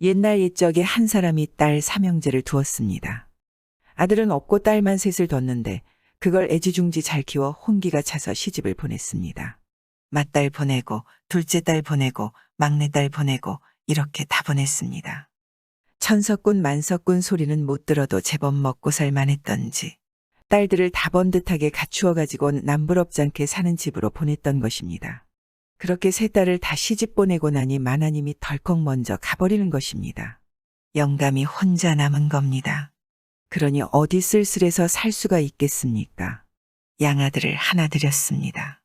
옛날 옛적에 한 사람이 딸 삼형제를 두었습니다. 아들은 없고 딸만 셋을 뒀는데 그걸 애지중지 잘 키워 혼기가 차서 시집을 보냈습니다. 맏딸 보내고 둘째 딸 보내고 막내딸 보내고 이렇게 다 보냈습니다. 천석군 만석군 소리는 못 들어도 제법 먹고 살만했던지 딸들을 다 번듯하게 갖추어 가지고 남부럽지 않게 사는 집으로 보냈던 것입니다. 그렇게 세 딸을 다 시집 보내고 나니 마나님이 덜컥 먼저 가버리는 것입니다. 영감이 혼자 남은 겁니다. 그러니 어디 쓸쓸해서 살 수가 있겠습니까? 양아들을 하나 드렸습니다.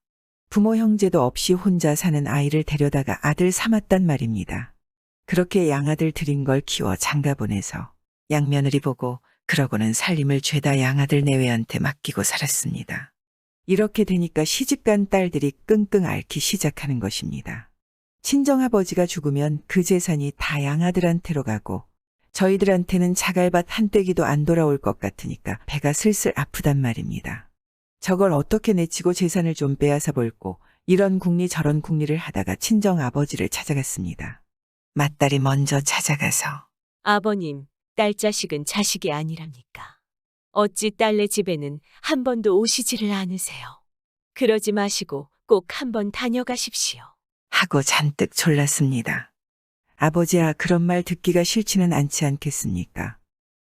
부모 형제도 없이 혼자 사는 아이를 데려다가 아들 삼았단 말입니다. 그렇게 양아들 들인 걸 키워 장가 보내서 양며느리 보고 그러고는 살림을 죄다 양아들 내외한테 맡기고 살았습니다. 이렇게 되니까 시집간 딸들이 끙끙 앓기 시작하는 것입니다. 친정아버지가 죽으면 그 재산이 다 양아들한테로 가고 저희들한테는 자갈밭 한 떼기도 안 돌아올 것 같으니까 배가 슬슬 아프단 말입니다. 저걸 어떻게 내치고 재산을 좀 빼앗아 볼고 이런 궁리 저런 궁리를 하다가 친정 아버지를 찾아갔습니다. 맏딸이 먼저 찾아가서 아버님, 딸 자식은 자식이 아니랍니까? 어찌 딸네 집에는 한 번도 오시지를 않으세요. 그러지 마시고 꼭 한 번 다녀가십시오. 하고 잔뜩 졸랐습니다. 아버지야 그런 말 듣기가 싫지는 않지 않겠습니까?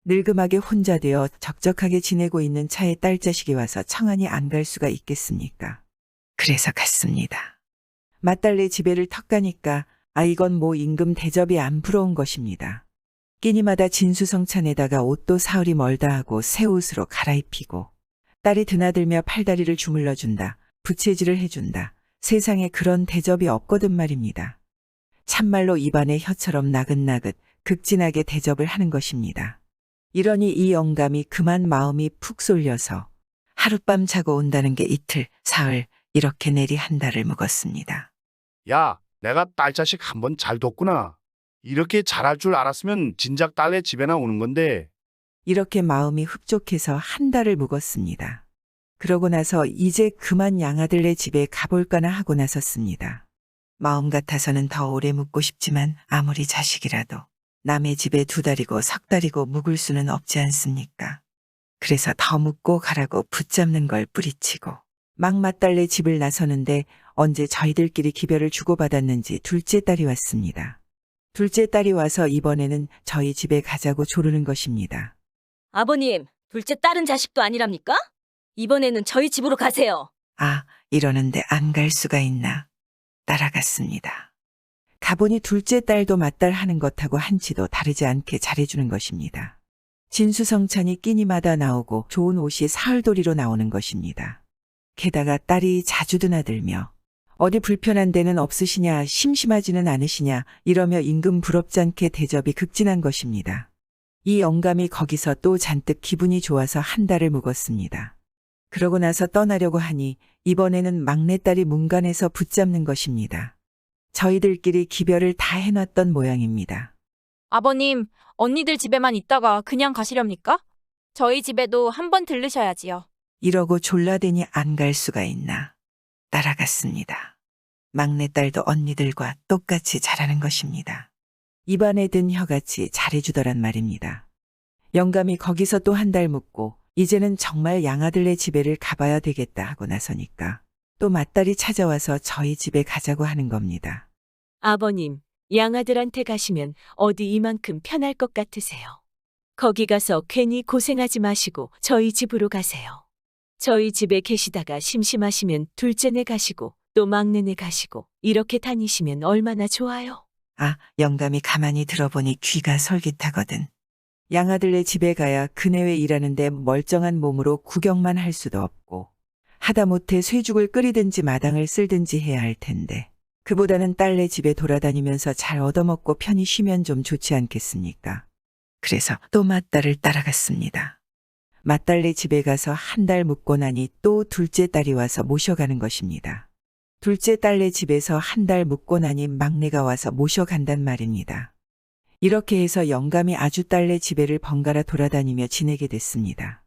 늙음하게 혼자 되어 적적하게 지내고 있는 차에 딸 자식이 와서 청안히 안갈 수가 있겠습니까? 그래서 갔습니다. 맏딸네 집에를 턱 가니까 아 이건 뭐 임금 대접이 안 부러운 것입니다. 끼니마다 진수성찬에다가 옷도 사흘이 멀다 하고 새 옷으로 갈아입히고 딸이 드나들며 팔다리를 주물러 준다. 부채질을 해준다. 세상에 그런 대접이 없거든 말입니다. 참말로 입안에 혀처럼 나긋나긋 극진하게 대접을 하는 것입니다. 이러니 이 영감이 그만 마음이 푹 쏠려서 하룻밤 자고 온다는 게 이틀, 사흘 이렇게 내리 한 달을 묵었습니다. 야, 내가 딸 자식 한 번 잘 뒀구나. 이렇게 잘할 줄 알았으면 진작 딸네 집에나 오는 건데. 이렇게 마음이 흡족해서 한 달을 묵었습니다. 그러고 나서 이제 그만 양아들네 집에 가볼까나 하고 나섰습니다. 마음 같아서는 더 오래 묵고 싶지만 아무리 자식이라도 남의 집에 두 달이고 석 달이고 묵을 수는 없지 않습니까? 그래서 더 묵고 가라고 붙잡는 걸 뿌리치고 막 맏딸네 집을 나서는데 언제 저희들끼리 기별을 주고받았는지 둘째 딸이 왔습니다. 둘째 딸이 와서 이번에는 저희 집에 가자고 조르는 것입니다. 아버님, 둘째 딸은 자식도 아니랍니까? 이번에는 저희 집으로 가세요. 아, 이러는데 안 갈 수가 있나. 따라갔습니다. 가보니 둘째 딸도 맏딸 하는 것하고 한치도 다르지 않게 잘해주는 것입니다. 진수성찬이 끼니마다 나오고 좋은 옷이 사흘도리로 나오는 것입니다. 게다가 딸이 자주 드나들며 어디 불편한 데는 없으시냐, 심심하지는 않으시냐, 이러며 임금 부럽지 않게 대접이 극진한 것입니다. 이 영감이 거기서 또 잔뜩 기분이 좋아서 한 달을 묵었습니다. 그러고 나서 떠나려고 하니 이번에는 막내딸이 문간에서 붙잡는 것입니다. 저희들끼리 기별을 다 해놨던 모양입니다. 아버님, 언니들 집에만 있다가 그냥 가시렵니까? 저희 집에도 한번 들르셔야지요. 이러고 졸라대니 안 갈 수가 있나. 따라갔습니다. 막내딸도 언니들과 똑같이 잘하는 것입니다. 입안에 든 혀같이 잘해주더란 말입니다. 영감이 거기서 또 한 달 묵고 이제는 정말 양아들네 집에를 가봐야 되겠다 하고 나서니까 또 맏딸이 찾아와서 저희 집에 가자고 하는 겁니다. 아버님, 양아들한테 가시면 어디 이만큼 편할 것 같으세요. 거기 가서 괜히 고생하지 마시고 저희 집으로 가세요. 저희 집에 계시다가 심심하시면 둘째네 가시고 또 막내네 가시고 이렇게 다니시면 얼마나 좋아요. 아, 영감이 가만히 들어보니 귀가 솔깃하거든. 양아들네 집에 가야 그네외 일하는데 멀쩡한 몸으로 구경만 할 수도 없고 하다못해 쇠죽을 끓이든지 마당을 쓸든지 해야 할 텐데 그보다는 딸네 집에 돌아다니면서 잘 얻어먹고 편히 쉬면 좀 좋지 않겠습니까? 그래서 또 맏딸을 따라갔습니다. 맏딸네 집에 가서 한 달 묵고 나니 또 둘째 딸이 와서 모셔가는 것입니다. 둘째 딸네 집에서 한 달 묵고 나니 막내가 와서 모셔간단 말입니다. 이렇게 해서 영감이 아주 딸네 집에를 번갈아 돌아다니며 지내게 됐습니다.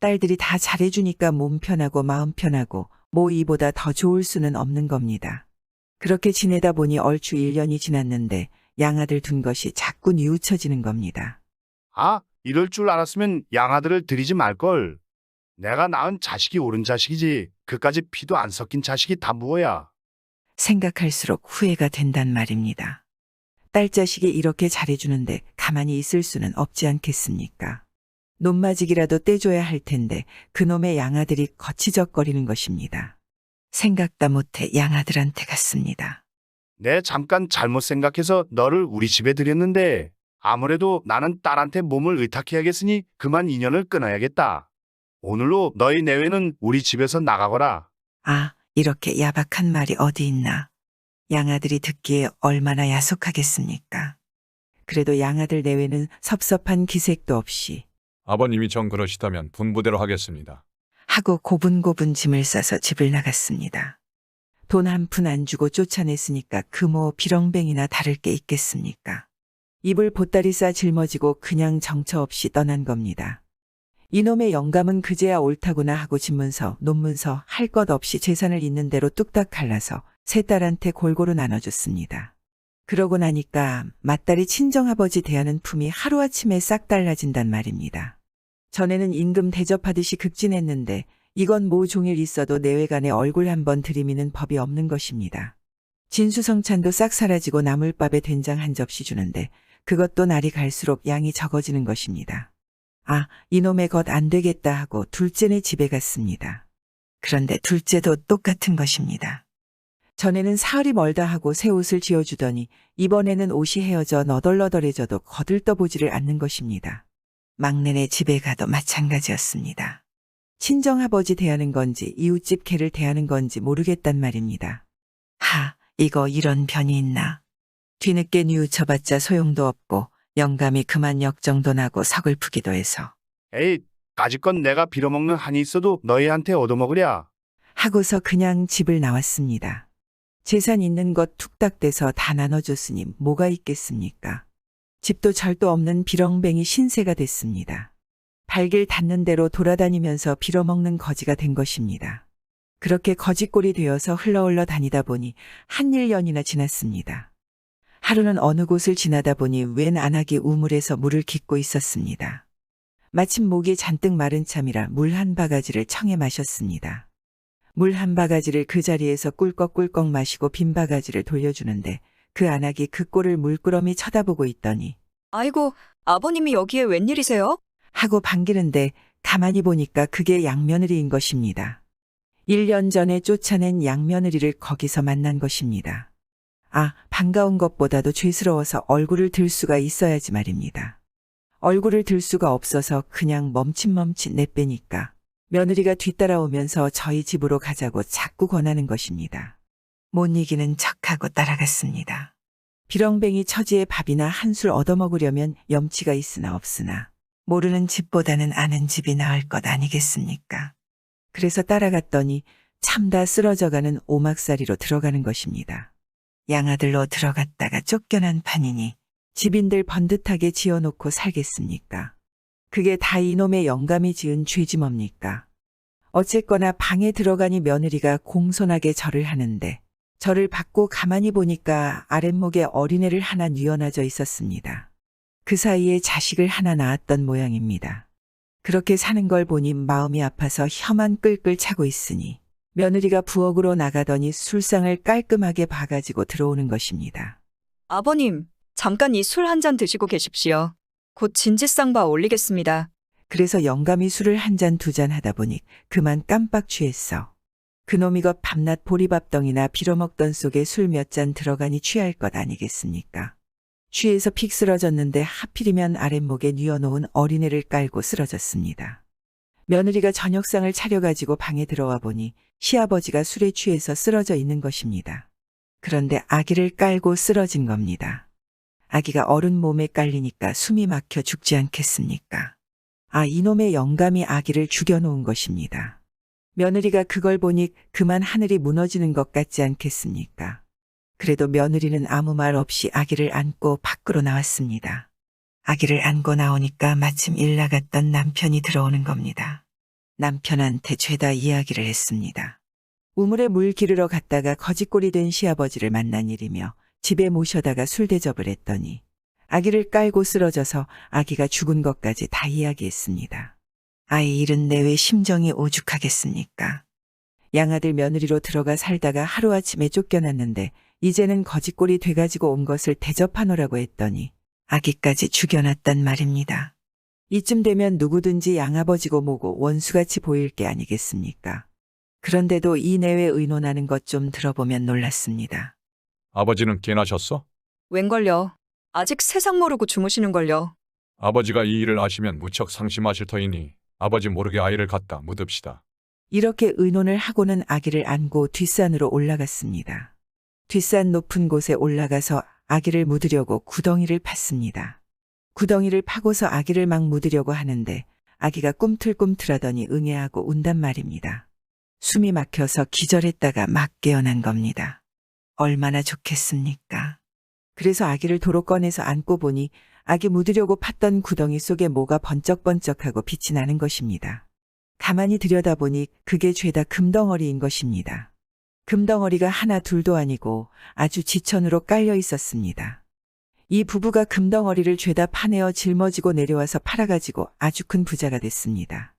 딸들이 다 잘해주니까 몸 편하고 마음 편하고 뭐 이보다 더 좋을 수는 없는 겁니다. 그렇게 지내다 보니 얼추 1년이 지났는데 양아들 둔 것이 자꾸 뉘우쳐지는 겁니다. 아, 이럴 줄 알았으면 양아들을 들이지 말걸. 내가 낳은 자식이 옳은 자식이지. 그까지 피도 안 섞인 자식이 다 무엇야. 생각할수록 후회가 된단 말입니다. 딸 자식이 이렇게 잘해주는데 가만히 있을 수는 없지 않겠습니까? 논마직이라도 떼줘야 할 텐데 그놈의 양아들이 거치적거리는 것입니다. 생각다 못해 양아들한테 갔습니다. 내 잠깐 잘못 생각해서 너를 우리 집에 들였는데 아무래도 나는 딸한테 몸을 의탁해야겠으니 그만 인연을 끊어야겠다. 오늘로 너희 내외는 우리 집에서 나가거라. 아, 이렇게 야박한 말이 어디 있나. 양아들이 듣기에 얼마나 야속하겠습니까? 그래도 양아들 내외는 섭섭한 기색도 없이 아버님이 정 그러시다면 분부대로 하겠습니다. 하고 고분고분 짐을 싸서 집을 나갔습니다. 돈 한 푼 안 주고 쫓아냈으니까 금호 비렁뱅이나 다를 게 있겠습니까? 입을 보따리 싸 짊어지고 그냥 정처 없이 떠난 겁니다. 이놈의 영감은 그제야 옳다구나 하고 집문서, 논문서 할 것 없이 재산을 있는 대로 뚝딱 갈라서 세 딸한테 골고루 나눠줬습니다. 그러고 나니까 맏딸이 친정아버지 대하는 품이 하루아침에 싹 달라진단 말입니다. 전에는 임금 대접하듯이 극진했는데 이건 모 종일 있어도 내외간에 얼굴 한번 들이미는 법이 없는 것입니다. 진수성찬도 싹 사라지고 나물밥에 된장 한 접시 주는데 그것도 날이 갈수록 양이 적어지는 것입니다. 아, 이놈의 것 안 되겠다 하고 둘째네 집에 갔습니다. 그런데 둘째도 똑같은 것입니다. 전에는 사흘이 멀다 하고 새 옷을 지어주더니 이번에는 옷이 헤어져 너덜너덜해져도 거들떠보지를 않는 것입니다. 막내네 집에 가도 마찬가지였습니다. 친정아버지 대하는 건지 이웃집 개를 대하는 건지 모르겠단 말입니다. 하, 이거 이런 변이 있나. 뒤늦게 뉘우쳐봤자 소용도 없고 영감이 그만 역정도 나고 서글프기도 해서 에이, 까짓 건 내가 빌어먹는 한이 있어도 너희한테 얻어먹으랴. 하고서 그냥 집을 나왔습니다. 재산 있는 것 툭닥대서 다 나눠줬으니 뭐가 있겠습니까? 집도 절도 없는 비렁뱅이 신세가 됐습니다. 발길 닿는 대로 돌아다니면서 빌어먹는 거지가 된 것입니다. 그렇게 거지꼴이 되어서 흘러흘러 다니다 보니 한 1년이나 지났습니다. 하루는 어느 곳을 지나다 보니 웬 안하게 우물에서 물을 깃고 있었습니다. 마침 목이 잔뜩 마른 참이라 물 한 바가지를 청해 마셨습니다. 물 한 바가지를 그 자리에서 꿀꺽꿀꺽 마시고 빈 바가지를 돌려주는데 그 안하기 그 꼴을 물끄러미 쳐다보고 있더니 아이고, 아버님이 여기에 웬일이세요? 하고 반기는데 가만히 보니까 그게 양며느리인 것입니다. 1년 전에 쫓아낸 양며느리를 거기서 만난 것입니다. 아, 반가운 것보다도 죄스러워서 얼굴을 들 수가 있어야지 말입니다. 얼굴을 들 수가 없어서 그냥 멈칫멈칫 내빼니까 며느리가 뒤따라오면서 저희 집으로 가자고 자꾸 권하는 것입니다. 못 이기는 척하고 따라갔습니다. 비렁뱅이 처지의 밥이나 한술 얻어먹으려면 염치가 있으나 없으나 모르는 집보다는 아는 집이 나을 것 아니겠습니까? 그래서 따라갔더니 참다 쓰러져가는 오막살이로 들어가는 것입니다. 양아들로 들어갔다가 쫓겨난 판이니 집인들 번듯하게 지어놓고 살겠습니까? 그게 다 이놈의 영감이 지은 죄지 뭡니까? 어쨌거나 방에 들어가니 며느리가 공손하게 절을 하는데 절을 받고 가만히 보니까 아랫목에 어린애를 하나 뉘어놔져 있었습니다. 그 사이에 자식을 하나 낳았던 모양입니다. 그렇게 사는 걸 보니 마음이 아파서 혀만 끌끌 차고 있으니 며느리가 부엌으로 나가더니 술상을 깔끔하게 봐가지고 들어오는 것입니다. 아버님, 잠깐 이 술 한 잔 드시고 계십시오. 곧 진지상 바 올리겠습니다. 그래서 영감이 술을 한 잔 두 잔 하다 보니 그만 깜빡 취했어. 그놈이가 밤낮 보리밥덩이나 빌어먹던 속에 술 몇 잔 들어가니 취할 것 아니겠습니까? 취해서 픽 쓰러졌는데 하필이면 아랫목에 뉘어놓은 어린애를 깔고 쓰러졌습니다. 며느리가 저녁상을 차려가지고 방에 들어와 보니 시아버지가 술에 취해서 쓰러져 있는 것입니다. 그런데 아기를 깔고 쓰러진 겁니다. 아기가 어른 몸에 깔리니까 숨이 막혀 죽지 않겠습니까? 아, 이놈의 영감이 아기를 죽여놓은 것입니다. 며느리가 그걸 보니 그만 하늘이 무너지는 것 같지 않겠습니까? 그래도 며느리는 아무 말 없이 아기를 안고 밖으로 나왔습니다. 아기를 안고 나오니까 마침 일 나갔던 남편이 들어오는 겁니다. 남편한테 죄다 이야기를 했습니다. 우물에 물 기르러 갔다가 거지꼴이 된 시아버지를 만난 일이며 집에 모셔다가 술 대접을 했더니 아기를 깔고 쓰러져서 아기가 죽은 것까지 다 이야기했습니다. 아이 잃은 내 왜 심정이 오죽하겠습니까? 양아들 며느리로 들어가 살다가 하루아침에 쫓겨났는데 이제는 거짓골이 돼가지고 온 것을 대접하노라고 했더니 아기까지 죽여놨단 말입니다. 이쯤 되면 누구든지 양아버지고 뭐고 원수같이 보일 게 아니겠습니까? 그런데도 이 내외 의논하는 것 좀 들어보면 놀랐습니다. 아버지는 깨나셨어? 웬걸요? 아직 세상 모르고 주무시는걸요. 아버지가 이 일을 아시면 무척 상심하실 터이니 아버지 모르게 아이를 갖다 묻읍시다. 이렇게 의논을 하고는 아기를 안고 뒷산으로 올라갔습니다. 뒷산 높은 곳에 올라가서 아기를 묻으려고 구덩이를 팠습니다. 구덩이를 파고서 아기를 막 묻으려고 하는데 아기가 꿈틀꿈틀하더니 응애하고 운단 말입니다. 숨이 막혀서 기절했다가 막 깨어난 겁니다. 얼마나 좋겠습니까? 그래서 아기를 도로 꺼내서 안고 보니 아기 묻으려고 팠던 구덩이 속에 뭐가 번쩍번쩍하고 빛이 나는 것입니다. 가만히 들여다보니 그게 죄다 금덩어리인 것입니다. 금덩어리가 하나 둘도 아니고 아주 지천으로 깔려 있었습니다. 이 부부가 금덩어리를 죄다 파내어 짊어지고 내려와서 팔아가지고 아주 큰 부자가 됐습니다.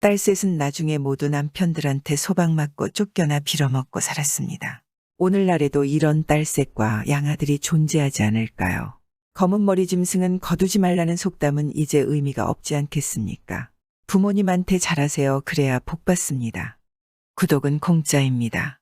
딸 셋은 나중에 모두 남편들한테 소방 맞고 쫓겨나 빌어먹고 살았습니다. 오늘날에도 이런 딸 셋과 양아들이 존재하지 않을까요? 검은 머리 짐승은 거두지 말라는 속담은 이제 의미가 없지 않겠습니까? 부모님한테 잘하세요. 그래야 복 받습니다. 구독은 공짜입니다.